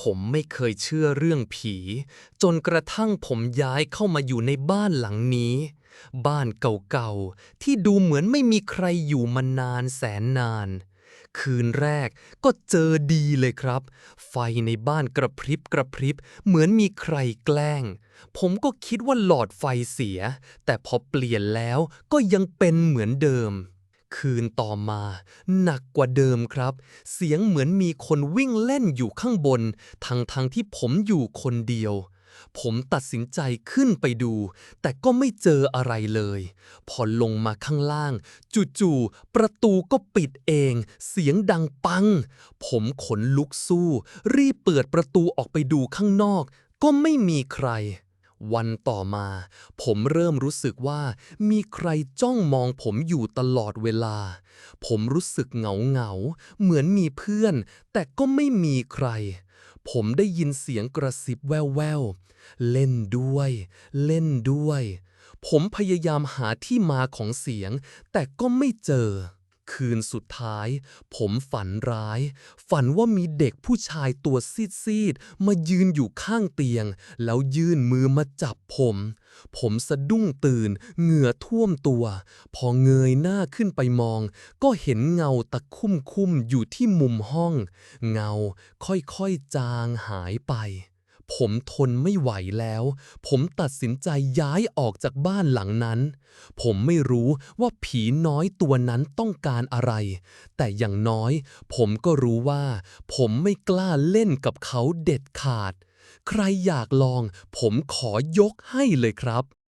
ผมไม่เคยเชื่อเรื่องผี จนกระทั่งผมย้ายเข้ามาอยู่ในบ้านหลังนี้ บ้านเก่าๆ ที่ดูเหมือนไม่มีใครอยู่มานานแสนนาน คืนแรกก็เจอดีเลยครับ ไฟในบ้านกระพริบกระพริบ เหมือนมีใครแกล้ง ผมก็คิดว่าหลอดไฟเสีย แต่พอเปลี่ยนแล้วก็ยังเป็นเหมือนเดิม คืนต่อมา หนักกว่าเดิมครับ เสียงเหมือนมีคนวิ่งเล่นอยู่ข้างบน ทั้งทงๆที่ผมอยู่คนเดียว ผมตัดสินใจขึ้นไปดู แต่ก็ไม่เจออะไรเลย พอลงมาข้างล่าง จู่ๆประตูก็ปิดเอง เสียงดังปัง ผมขนลุกสู้ รีบเปิดประตูออกไปดูข้างนอก ก็ไม่มีใคร วันต่อมา ผมเริ่มรู้สึกว่ามีใครจ้องมองผมอยู่ตลอดเวลา ผมรู้สึกเหงาเหงาเหมือนมีเพื่อน แต่ก็ไม่มีใคร ผมได้ยินเสียงกระซิบแว่วๆ เล่นด้วย เล่นด้วย ผมพยายามหาที่มาของเสียง แต่ก็ไม่เจอ คืนสุดท้าย ผมฝันร้าย ฝันว่ามีเด็กผู้ชายตัวซีดๆ มายืนอยู่ข้างเตียง แล้วยื่นมือมาจับผม ผมสะดุ้งตื่น เหงื่อท่วมตัว พอเงยหน้าขึ้นไปมอง ก็เห็นเงาตะคุ่มคุ่มๆอยู่ที่มุมห้อง เงาค่อยๆจางหายไป ผมทนไม่ไหวแล้ว ผมตัดสินใจย้ายออกจากบ้านหลังนั้น ผมไม่รู้ว่าผีน้อยตัวนั้นต้องการอะไร แต่อย่างน้อย ผมก็รู้ว่า ผมไม่กล้าเล่นกับเขาเด็ดขาด ใครอยากลอง ผมขอยกให้เลยครับ